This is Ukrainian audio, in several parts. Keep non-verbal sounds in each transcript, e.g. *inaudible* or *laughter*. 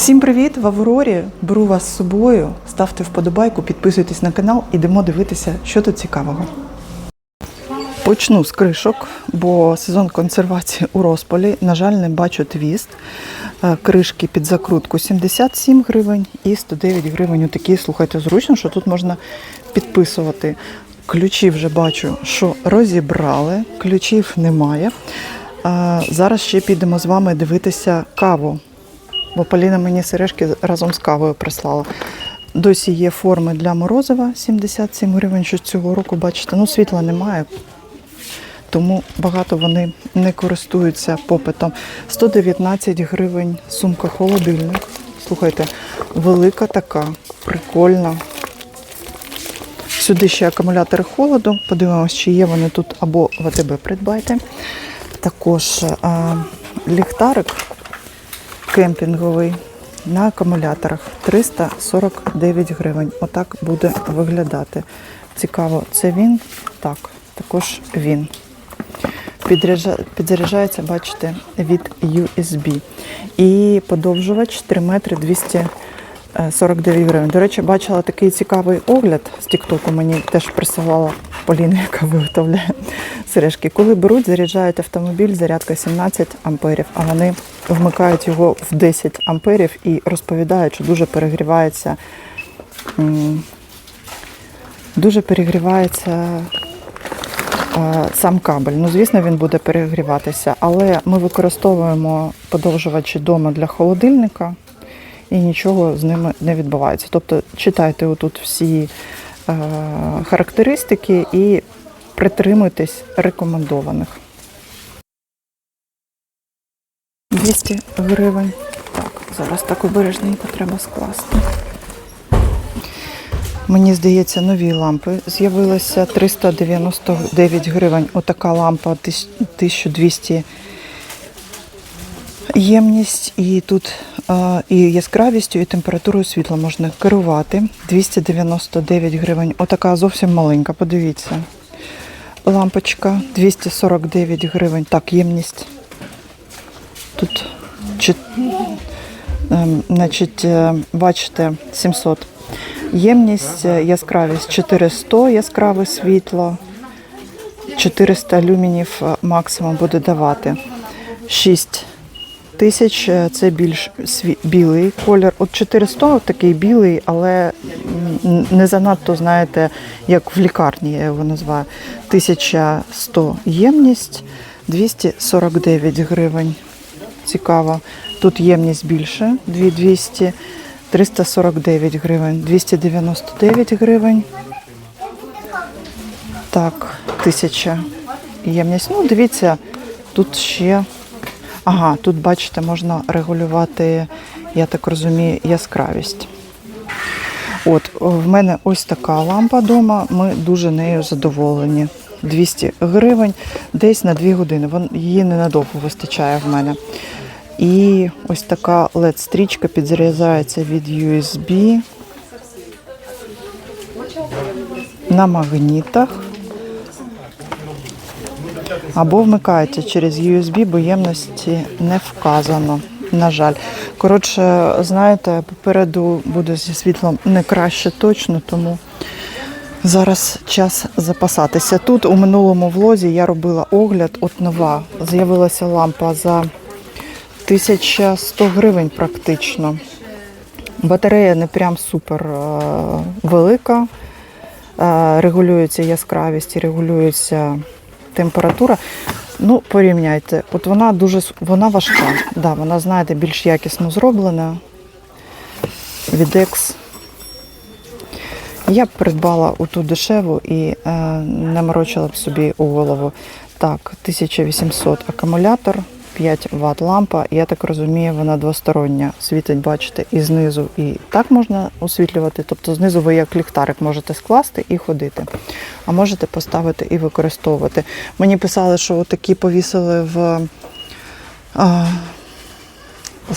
Всім привіт! В Аврорі беру вас з собою. Ставте вподобайку, підписуйтесь на канал, ідемо дивитися, що тут цікавого. Почну з кришок, бо сезон консервації у розпалі. На жаль, не бачу твіст. Е, Кришки під закрутку 77 гривень і 109 гривень. Такі, слухайте, зручно, що тут можна підписувати. Ключі вже бачу, що розібрали, ключів немає. Е, Зараз ще підемо з вами дивитися каву бо Поліна мені сережки разом з кавою прислала. Досі є форми для морозива 77 гривень, що цього року, бачите, ну світла немає, тому багато вони не користуються попитом. 119 гривень сумка холодильник. Слухайте, велика така, прикольна. Сюди ще акумулятори холоду. Подивимось, чи є вони тут або в АТБ придбайте. Також а, ліхтарик кемпінговий на акумуляторах 349 гривень. Отак буде виглядати. Цікаво, це він? Так, також він. Підзаряджається, бачите, від USB. І подовжувач 3 метри 200 гривень. До речі, бачила такий цікавий огляд з Тіктоку. Мені теж присилала Поліна, яка виготовляє сережки. Коли беруть, заряджають автомобіль, зарядка 17 амперів, а вони вмикають його в 10 амперів і розповідають, що дуже перегрівається. Дуже перегрівається е, сам кабель. Ну, звісно, він буде перегріватися, але ми використовуємо подовжувачі вдома для холодильника і нічого з ними не відбувається. Тобто читайте отут всі е, характеристики і притримуйтесь рекомендованих. 200 гривень. Так, зараз так обережненько треба скласти. Мені здається, нові лампи з'явилися 399 гривень. Отака лампа 1200 ємність, і тут і яскравістю, і температурою світла можна керувати. 299 гривень. Отака зовсім маленька, подивіться. Лампочка 249 гривень. Так, ємність. Тут чи, ем, значить, е, бачите, 700. Ємність, е, яскравість 400 яскраве світло, 400 люмінів е, максимум буде давати. 6 тисяч е, це більш сві- білий колір. От 400 такий білий, але не занадто, знаєте, як в лікарні я його називаю. 1100 ємність, 249 гривень. Цікаво. Тут ємність більше, 2200, 349 гривень, 299 гривень. Так, 1000 ємність. Ну, дивіться, тут ще. Ага, тут, бачите, можна регулювати, я так розумію, яскравість. От, в мене ось така лампа вдома, ми дуже нею задоволені. 200 гривень десь на 2 години. Вон, її ненадовго вистачає в мене. І ось така LED-стрічка підзаряджається від USB на магнітах. Або вмикається через USB, бо ємності не вказано. На жаль. Коротше, знаєте, попереду буде зі світлом не краще точно, тому зараз час запасатися. Тут у минулому влозі я робила огляд, от нова. З'явилася лампа за 1100 гривень практично. Батарея не прям супер е, велика. Е, регулюється яскравість і регулюється температура. Ну, порівняйте, от вона дуже вона важка. Да, вона, знаєте, більш якісно зроблена. Відекс. Я б придбала оту дешеву і е, не морочила б собі у голову. Так, 1800 акумулятор, 5 Вт лампа. Я так розумію, вона двостороння. Світить, бачите, і знизу, і так можна освітлювати. Тобто знизу ви як ліхтарик можете скласти і ходити. А можете поставити і використовувати. Мені писали, що такі повісили в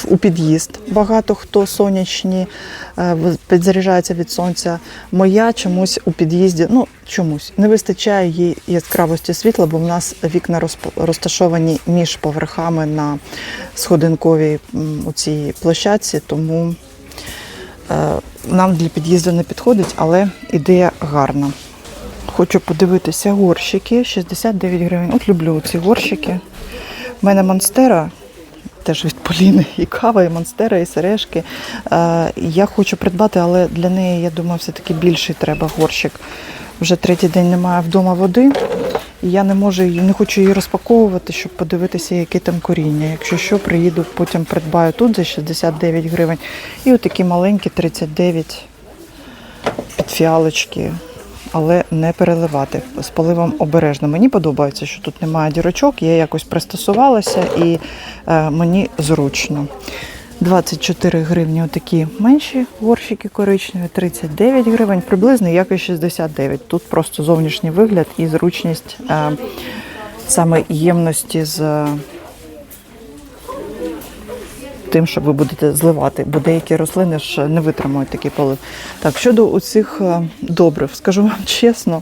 у під'їзд. Багато хто сонячні е, підзаряджається від сонця. Моя чомусь у під'їзді, ну чомусь не вистачає їй яскравості світла, бо в нас вікна розташовані між поверхами на сходинковій у цій площадці, тому е, нам для під'їзду не підходить, але ідея гарна. Хочу подивитися горщики 69 гривень. От люблю ці горщики. У мене монстера, теж від Поліни, і кава, і монстера, і сережки. Е, я хочу придбати, але для неї, я думаю, все-таки більший треба горщик. Вже третій день немає вдома води, і я не можу її, не хочу її розпаковувати, щоб подивитися, яке там коріння. Якщо що, приїду, потім придбаю тут за 69 гривень. І отакі маленькі 39 під фіалочки, але не переливати. З поливом обережно. Мені подобається, що тут немає дірочок, я якось пристосувалася і е, мені зручно. 24 гривні отакі менші горщики коричневі, 39 гривень, приблизно як і 69. Тут просто зовнішній вигляд і зручність е, саме ємності з тим, що ви будете зливати, бо деякі рослини ж не витримують такий полив. Так, щодо оцих е, добрив, скажу вам *laughs* чесно,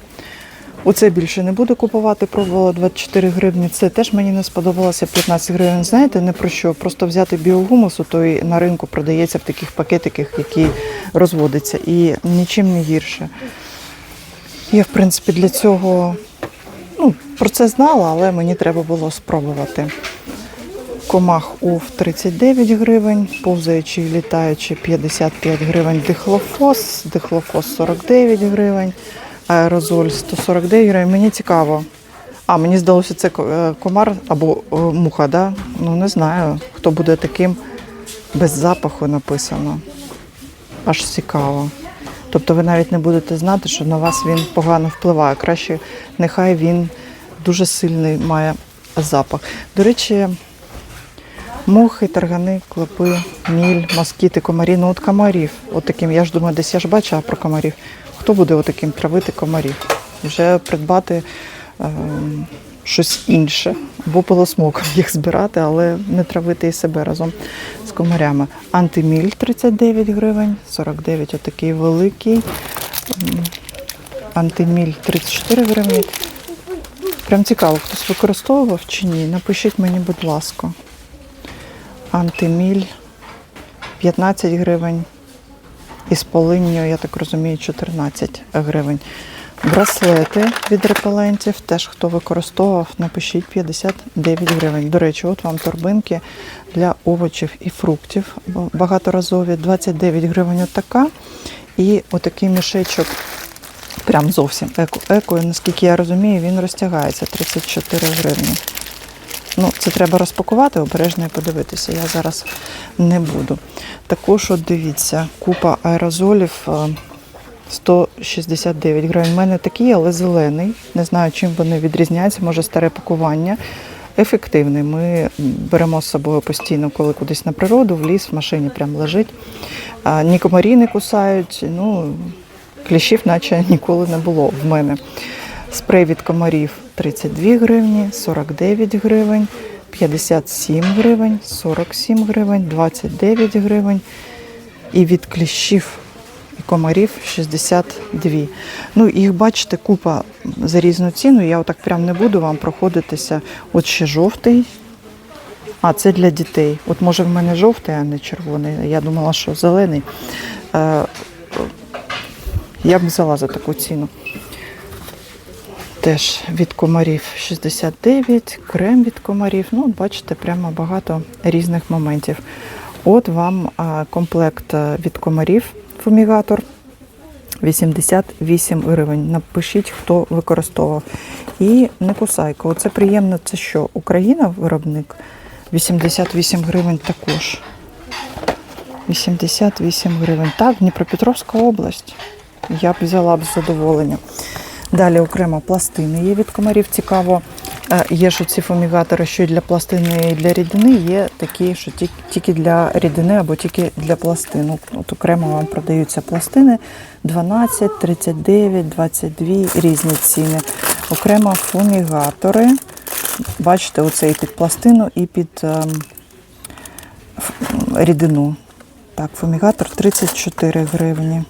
оце більше не буду купувати, пробувала 24 гривні. Це теж мені не сподобалося 15 гривень. Знаєте, не про що. Просто взяти біогумусу, той на ринку продається в таких пакетиках, які розводиться, і нічим не гірше. Я, в принципі, для цього ну, про це знала, але мені треба було спробувати. Комах УФ 39 гривень, повзаючий літаючий 55 гривень, дихлофос, дихлофос 49 гривень, аерозоль 149 гривень. Мені цікаво. А, мені здалося, це е, комар або е, муха, да? Ну не знаю, хто буде таким без запаху написано. Аж цікаво. Тобто ви навіть не будете знати, що на вас він погано впливає. Краще нехай він дуже сильний має запах. До речі, Мухи, таргани, клопи, міль, москіти, комарі. Ну от комарів. От таким, я ж думаю, десь я ж бачила про комарів. Хто буде отаким травити комарів? Вже придбати ем, щось інше, або пилосмоком їх збирати, але не травити і себе разом з комарями. Антиміль 39 гривень, 49 отакий великий. Антиміль 34 гривні. Прям цікаво, хтось використовував чи ні. Напишіть мені, будь ласка. Антиміль 15 гривень. І з полинню, я так розумію, 14 гривень. Браслети від репелентів, теж хто використовував, напишіть 59 гривень. До речі, от вам торбинки для овочів і фруктів багаторазові. 29 гривень отака. І отакий мішечок, прям зовсім еко. Еко, наскільки я розумію, він розтягається 34 гривні. Ну, це треба розпакувати, обережно і подивитися. Я зараз не буду. Також, от дивіться, купа аерозолів е, 169 гривень. У мене такий, але зелений. Не знаю, чим вони відрізняються, може старе пакування. Ефективний. Ми беремо з собою постійно, коли кудись на природу, в ліс, в машині прям лежить. Ні комарі не кусають, ну, кліщів, наче ніколи не було в мене. Спрей від комарів 32 гривні, 49 гривень, 57 гривень, 47 гривень, 29 гривень. І від кліщів і комарів 62. Ну, їх бачите, купа за різну ціну. Я отак прям не буду вам проходитися. От ще жовтий. А, це для дітей. От може в мене жовтий, а не червоний. Я думала, що зелений. Е, я б взяла за таку ціну. Теж від комарів 69, крем від комарів. Ну, бачите, прямо багато різних моментів. От вам комплект від комарів фумігатор 88 гривень. Напишіть, хто використовував. І не кусайка. Оце приємно, це що? Україна виробник 88 гривень також. 88 гривень. Так, Дніпропетровська область. Я б взяла б з задоволенням. Далі окремо пластини є від комарів. Цікаво, е, є ж ці фумігатори, що і для пластини, і для рідини. Є такі, що тільки для рідини або тільки для пластин. От окремо вам продаються пластини 12, 39, 22, різні ціни. Окремо фумігатори. Бачите, оцей під пластину і під ем, рідину. Так, фумігатор 34 гривні.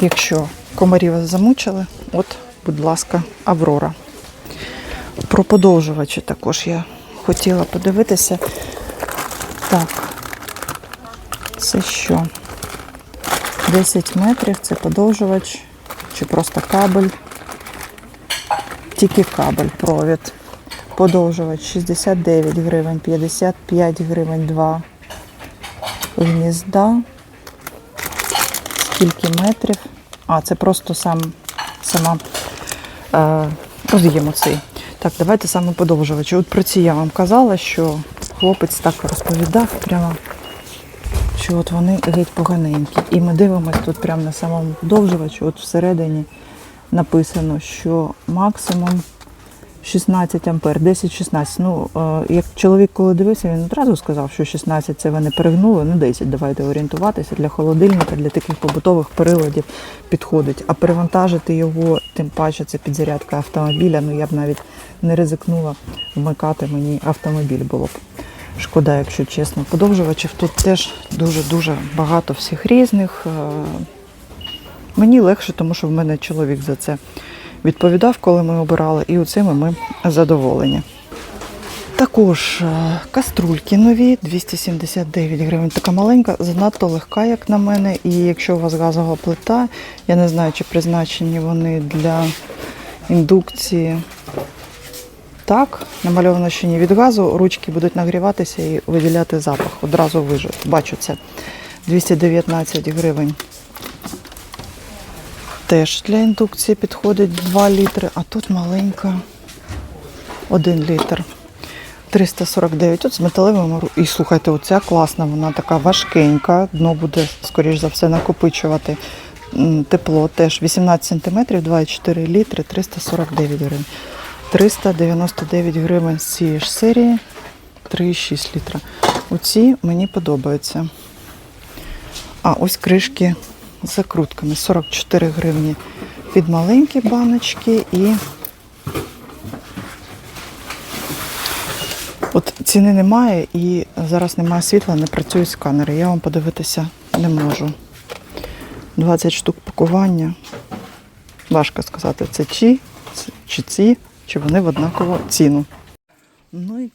Якщо комарі вас замучили, от, будь ласка, Аврора. Про подовжувачі також я хотіла подивитися. Так, це що? 10 метрів це подовжувач чи просто кабель. Тільки кабель, провід. Подовжувач 69 гривень, 55 гривень 2 гнізда. Скільки метрів? А, це просто сам, сама е, роз'ємо цей. Так, давайте саме подовжувачі. От про ці я вам казала, що хлопець так розповідав прямо, що от вони геть поганенькі. І ми дивимося тут прямо на самому подовжувачі, от всередині написано, що максимум 16 ампер, 10-16. Ну, е, як чоловік, коли дивився, він одразу сказав, що 16 це ви не перегнули, ну 10 давайте орієнтуватися. Для холодильника, для таких побутових приладів підходить. А перевантажити його, тим паче це підзарядка автомобіля, ну я б навіть не ризикнула вмикати мені автомобіль було б. Шкода, якщо чесно. Подовжувачів тут теж дуже-дуже багато всіх різних. Е, Мені легше, тому що в мене чоловік за це відповідав, коли ми обирали, і оцими ми задоволені. Також е, каструльки нові, 279 гривень. Така маленька, занадто легка, як на мене. І якщо у вас газова плита, я не знаю, чи призначені вони для індукції. Так, намальовано, що ні від газу, ручки будуть нагріватися і виділяти запах. Одразу вижу. Бачу це. 219 гривень. Теж для індукції підходить 2 літри, а тут маленька 1 літр. 349. От з металевим І слухайте, оця класна, вона така важкенька. Дно буде, скоріш за все, накопичувати тепло. Теж 18 см, 2,4 літри, 349 гривень. 399 гривень з цієї ж серії, 3,6 літра. Оці мені подобаються. А ось кришки закрутками 44 гривні під маленькі баночки і от ціни немає і зараз немає світла, не працюють сканери. Я вам подивитися не можу. 20 штук пакування. Важко сказати, це чи, чи ці, чи вони в однакову ціну. Ну і.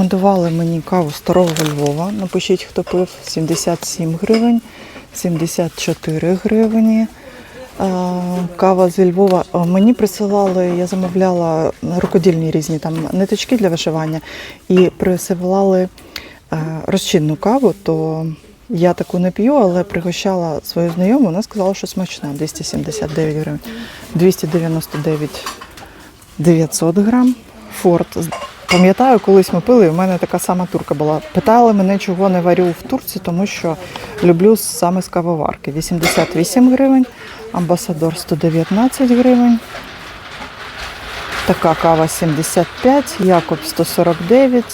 Рекомендували мені каву старого Львова. Напишіть, хто пив 77 гривень, 74 гривні. Кава зі Львова. Мені присилали, я замовляла рукодільні різні там ниточки для вишивання і присилали е, розчинну каву, то я таку не п'ю, але пригощала свою знайому, вона сказала, що смачна, 279 гривень, 299 900 грам. Форт. Пам'ятаю, колись ми пили, і в мене така сама турка була. Питали мене, чого не варю в турці, тому що люблю саме з кавоварки. 88 гривень, амбасадор 119 гривень. Така кава 75, Якоб 149.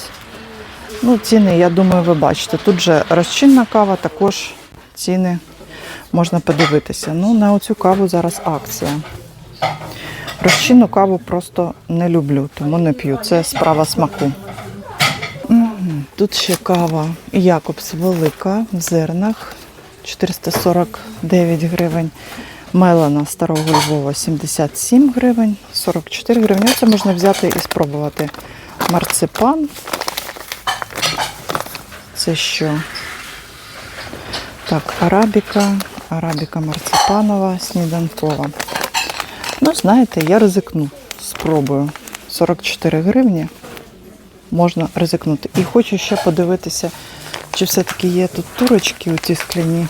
Ну, ціни, я думаю, ви бачите. Тут же розчинна кава, також ціни можна подивитися. Ну, на оцю каву зараз акція. Розчинну каву просто не люблю, тому не п'ю. Це справа смаку. Тут ще кава Якобс велика в зернах 449 гривень. Мелана старого Львова 77 гривень, 44 гривні. Це можна взяти і спробувати. Марципан. Це що? Так, арабіка, арабіка марципанова, сніданкова. Ну, знаєте, я ризикну, спробую. 44 гривні можна ризикнути. І хочу ще подивитися, чи все-таки є тут турочки у ці скляні.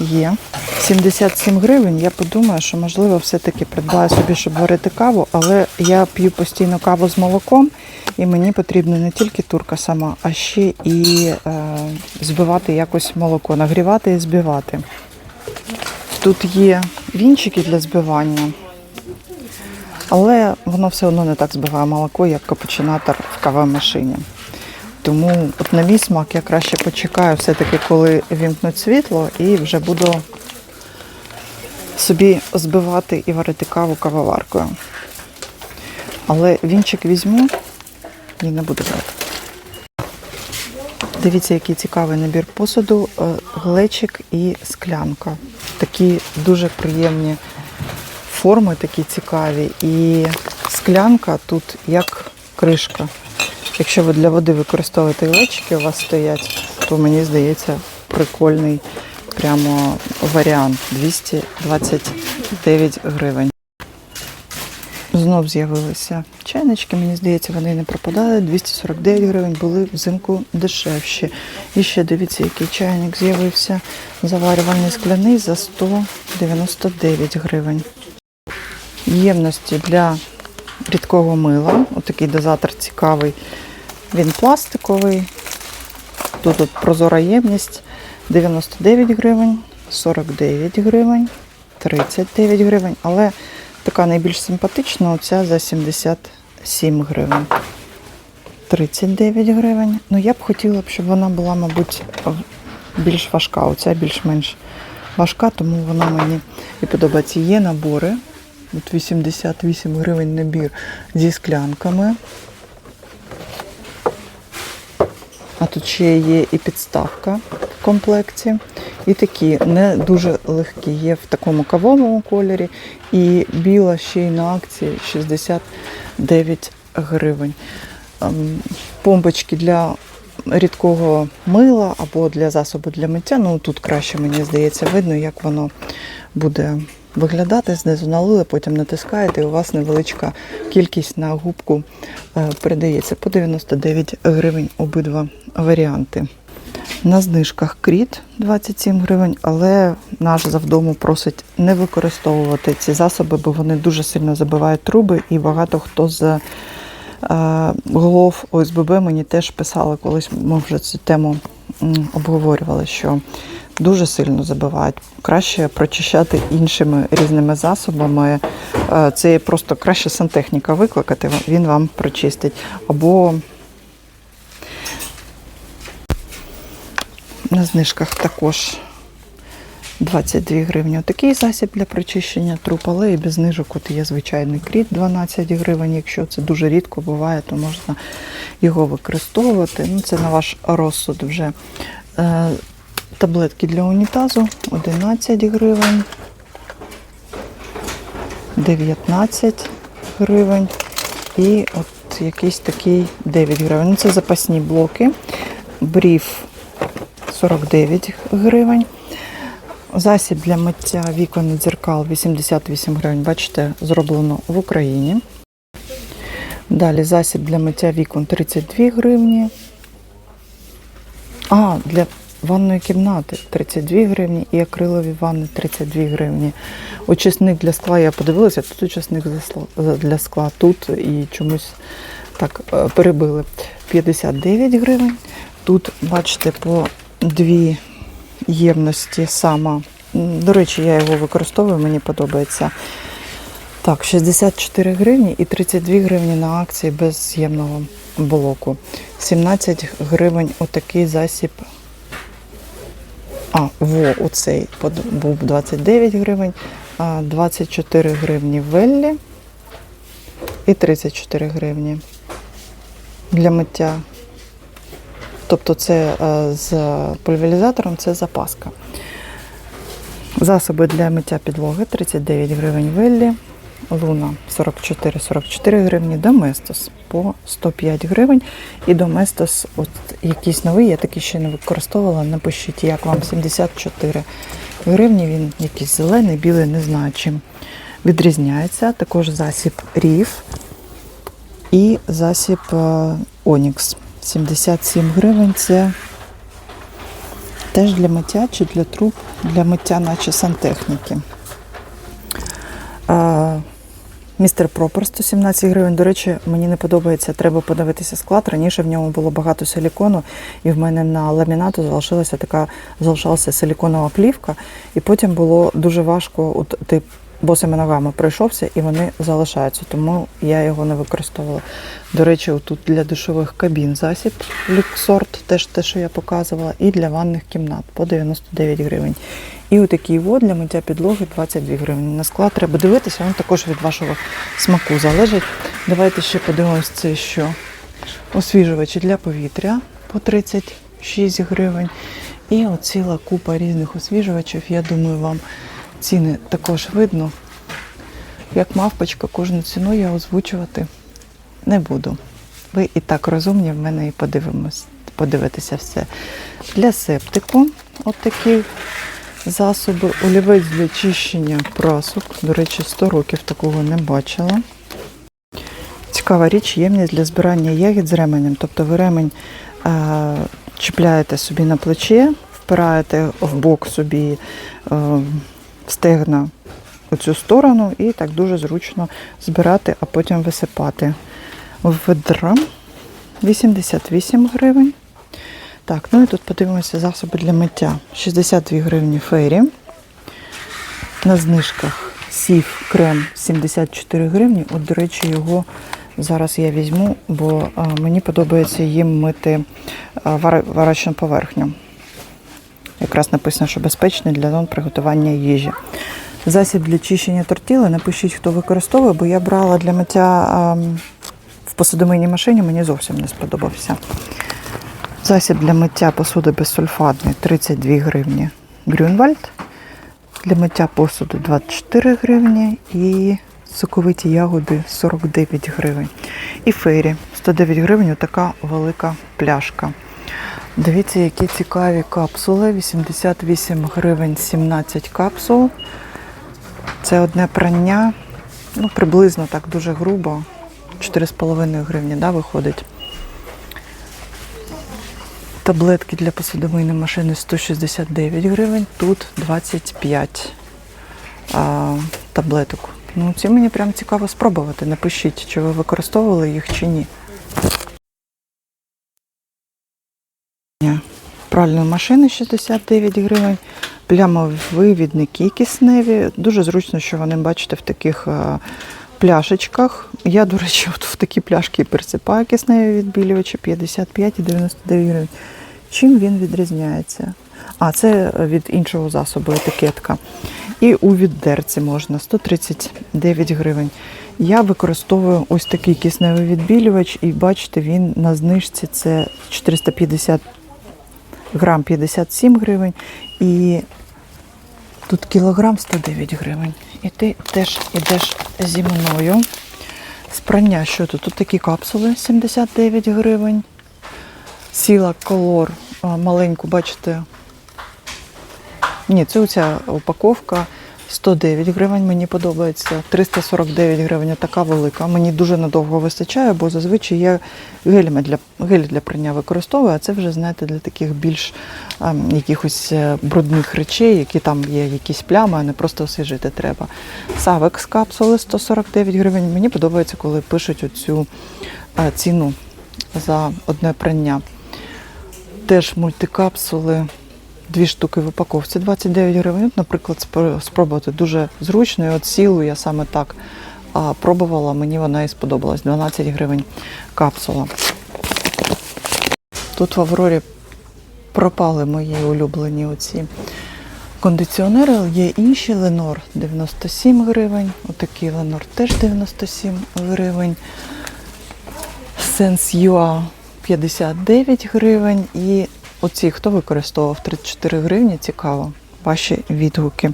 Є. 77 гривень. Я подумаю, що можливо все-таки придбаю собі, щоб варити каву, але я п'ю постійно каву з молоком, і мені потрібна не тільки турка сама, а ще і е, збивати якось молоко, нагрівати і збивати. Тут є вінчики для збивання. Але воно все одно не так збиває молоко, як капучинатор в кавомашині. Тому, от на мій смак, я краще почекаю все-таки, коли вімкнуть світло, і вже буду собі збивати і варити каву кавоваркою. Але вінчик візьму і не буду брати. Дивіться, який цікавий набір посуду, е, глечик і склянка. Такі дуже приємні форми, такі цікаві. І склянка тут як кришка. Якщо ви для води використовуєте глечики, у вас стоять, то мені здається прикольний прямо варіант 229 гривень. Знов з'явилися чайнички, мені здається, вони не пропадали. 249 гривень були взимку дешевші. І ще дивіться, який чайник з'явився. Заварювальний скляний за 199 гривень. Ємності для рідкого мила. Отакий дозатор цікавий. Він пластиковий. Тут от прозора ємність 99 гривень, 49 гривень, 39 гривень, але така найбільш симпатична, оця за 77 гривень. 39 гривень. Ну, я б хотіла щоб вона була, мабуть, більш важка. Оця більш-менш важка, тому вона мені і подобається. Є набори. От 88 гривень набір зі склянками. А тут ще є і підставка в комплекті. І такі не дуже легкі. Є в такому кавовому кольорі. І біла ще й на акції 69 гривень. Ем, Помпочки для рідкого мила або для засобу для миття. Ну тут краще, мені здається, видно, як воно буде виглядати. Знизу налили, потім натискаєте, і у вас невеличка кількість на губку е, передається по 99 гривень обидва варіанти. На знижках кріт 27 гривень, але наш завдому просить не використовувати ці засоби, бо вони дуже сильно забивають труби, і багато хто з е, голов ОСББ мені теж писали, колись ми вже цю тему обговорювали, що дуже сильно забивають. Краще прочищати іншими різними засобами. Е, Це просто краще сантехніка викликати, він вам прочистить. Або на знижках також 22 гривні. Такий засіб для прочищення труб, але і без знижок от є звичайний кріт 12 гривень. Якщо це дуже рідко буває, то можна його використовувати. Ну, це на ваш розсуд вже. Таблетки для унітазу 11 гривень. 19 гривень. І от якийсь такий 9 гривень. Ну, Це запасні блоки. Бріф 49 гривень. Засіб для миття вікон і дзеркал 88 гривень. Бачите, зроблено в Україні. Далі засіб для миття вікон 32 гривні. А, для ванної кімнати 32 гривні і акрилові ванни 32 гривні. Очисник для скла я подивилася, тут очисник для скла- тут і чомусь так е, перебили 59 гривень. Тут, бачите, по дві ємності сама. До речі, я його використовую, мені подобається. Так, 64 гривні і 32 гривні на акції без з'ємного блоку. 17 гривень отакий засіб. А, во, оцей був 29 гривень, 24 гривні Веллі і 34 гривні для миття. Тобто це е, з пульверізатором це запаска. Засоби для миття підлоги 39 гривень Веллі, Луна 44-44 гривні, Доместос по 105 гривень. І Доместос, от якийсь новий, я такий ще не використовувала. Напишіть, як вам 74 гривні. Він якийсь зелений, білий, не знаю чим відрізняється. Також засіб Ріф і засіб е, Онікс 77 гривень. Це теж для миття чи для труб, для миття, наче сантехніки. Містер Пропер 117 гривень. До речі, мені не подобається, треба подивитися склад. Раніше в ньому було багато силікону, і в мене на ламінату залишилася така залишалася силіконова плівка, і потім було дуже важко. От ти босими ногами пройшовся, і вони залишаються, тому я його не використовувала. До речі, тут для душових кабін засіб люксорт, теж те, що я показувала, і для ванних кімнат по 99 гривень. І отакий вод для миття підлоги 22 гривні. На склад треба дивитися, він також від вашого смаку залежить. Давайте ще подивимось це, що освіжувачі для повітря по 30 6 гривень. І от ціла купа різних освіжувачів. Я думаю, вам ціни також видно. Як мавпочка, кожну ціну я озвучувати не буду. Ви і так розумні, в мене і подивимось, подивитися все. Для септику от такі засоби. Олівець для чищення прасок. До речі, 100 років такого не бачила. Цікава річ, ємність для збирання ягід з ременем. Тобто ви ремень е, чіпляєте собі на плече, впираєте в бок собі е, стегна у цю сторону і так дуже зручно збирати, а потім висипати. Ведра 88 гривень. Так, ну і тут подивимося засоби для миття. 62 гривні фейрі. На знижках сів крем 74 гривні. От, до речі, його зараз я візьму, бо мені подобається їм мити варочну поверхню. Якраз написано, що безпечний для зон приготування їжі. Засіб для чищення тортіли. Напишіть, хто використовує, бо я брала для миття в посудомийній машині, мені зовсім не сподобався. Засіб для миття посуди безсульфатний 32 гривні. Грюнвальд. Для миття посуду 24 гривні і соковиті ягоди 49 гривень. І фейрі 109 гривень, така велика пляшка. Дивіться, які цікаві капсули. 88 гривень 17 капсул. Це одне прання, ну приблизно так дуже грубо. 4,5 гривні да, виходить. Таблетки для посудомийної машини 169 гривень, тут 25 а, таблеток. Ну, ці мені прям цікаво спробувати. Напишіть, чи ви використовували їх чи ні. Пральної машини 69 гривень, плямові вивідники кисневі. Дуже зручно, що вони бачите в таких а, пляшечках. Я, до речі, от в такі пляшки і пересипаю кисневі відбілювачі 55 і 99 гривень. Чим він відрізняється? А, це від іншого засобу етикетка. І у віддерці можна 139 гривень. Я використовую ось такий кисневий відбілювач, і бачите, він на знижці це 450 грам 57 гривень. І тут кілограм 109 гривень. І ти теж йдеш зі мною. З прання, що тут? Тут такі капсули 79 гривень. Сіла колор маленьку, бачите. Ні, це оця упаковка 109 гривень, мені подобається. 349 гривень, така велика. Мені дуже надовго вистачає, бо зазвичай я гелями для, гель для прання використовую, а це вже, знаєте, для таких більш а, якихось е, брудних речей, які там є якісь плями, а не просто освіжити треба. Савекс капсули 149 гривень. Мені подобається, коли пишуть оцю а, ціну за одне прання. Теж мультикапсули, дві штуки в упаковці 29 гривень. Наприклад, спробувати дуже зручно. І от сілу я саме так пробувала, мені вона і сподобалась. 12 гривень капсула. Тут в Аврорі пропали мої улюблені оці кондиціонери. Є інші Ленор 97 гривень. Отакий Ленор теж 97 гривень. Sensua 59 гривень. І оці, хто використовував 34 гривні, цікаво, ваші відгуки.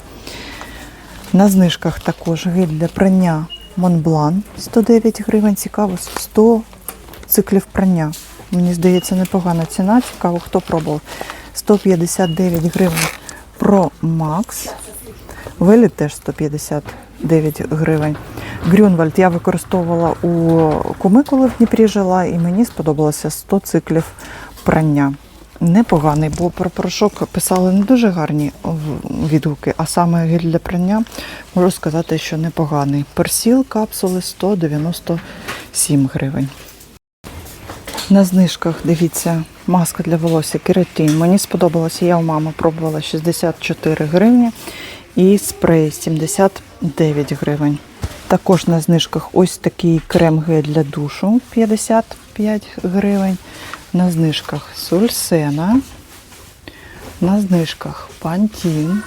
На знижках також гель для прання Montblanc 109 гривень. Цікаво, 100 циклів прання. Мені здається, непогана ціна. Цікаво, хто пробував. 159 гривень Pro Max. Виліт теж 159 гривень. Грюнвальд я використовувала у куми, коли в Дніпрі жила, і мені сподобалося 100 циклів прання. Непоганий, бо про порошок писали не дуже гарні відгуки, а саме гель для прання можу сказати, що непоганий. Персіл капсули 197 гривень. На знижках, дивіться, маска для волосся кератин. Мені сподобалося, я у мами пробувала 64 гривні і спрей 79 гривень. Також на знижках ось такий крем-гель для душу 55 гривень. На знижках Сульсена. На знижках Пантін.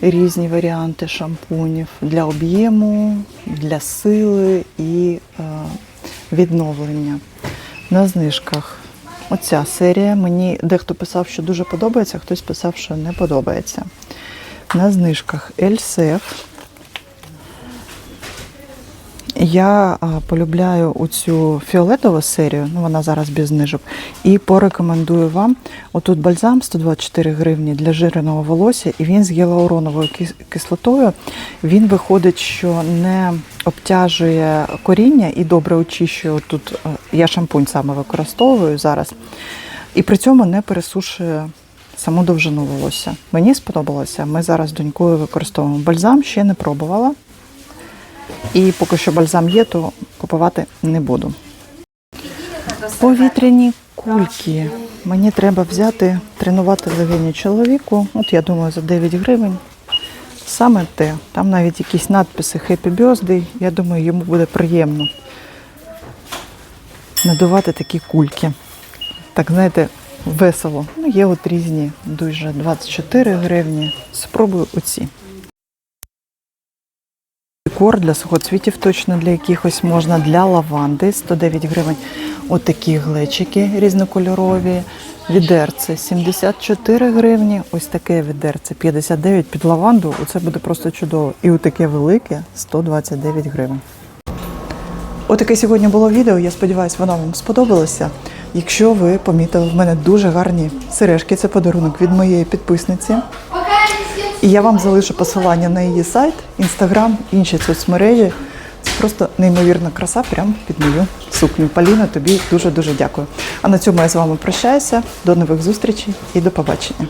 Різні варіанти шампунів для об'єму, для сили і е, відновлення. На знижках Оця серія. Мені дехто писав, що дуже подобається, хтось писав, що не подобається. На знижках Ельсеф. Я полюбляю оцю фіолетову серію, ну вона зараз без знижок. І порекомендую вам. Отут бальзам 124 гривні для жиреного волосся, і він з гіалуроновою кислотою. Він виходить, що не обтяжує коріння і добре очищує. Тут я шампунь саме використовую зараз. І при цьому не пересушує саму довжину волосся. Мені сподобалося. Ми зараз донькою використовуємо бальзам, ще не пробувала. І поки що бальзам є, то купувати не буду. Повітряні кульки. Мені треба взяти, тренувати легені чоловіку. От я думаю, за 9 гривень. Саме те. Там навіть якісь надписи Happy Birthday. Я думаю, йому буде приємно надувати такі кульки. Так, знаєте, весело. Ну, є от різні, дуже 24 гривні. Спробую оці. Декор для сухоцвітів точно для якихось можна, для лаванди 109 гривень. Отакі глечики різнокольорові. Відерце 74 гривні. Ось таке відерце 59 під лаванду. Оце буде просто чудово. І отаке велике 129 гривень. Отаке сьогодні було відео. Я сподіваюся, воно вам сподобалося. Якщо ви помітили, в мене дуже гарні сережки. Це подарунок від моєї підписниці. І я вам залишу посилання на її сайт, інстаграм, інші соцмережі. Це просто неймовірна краса прямо під мою сукню. Поліна, тобі дуже дуже дякую. А на цьому я з вами прощаюся. До нових зустрічей і до побачення.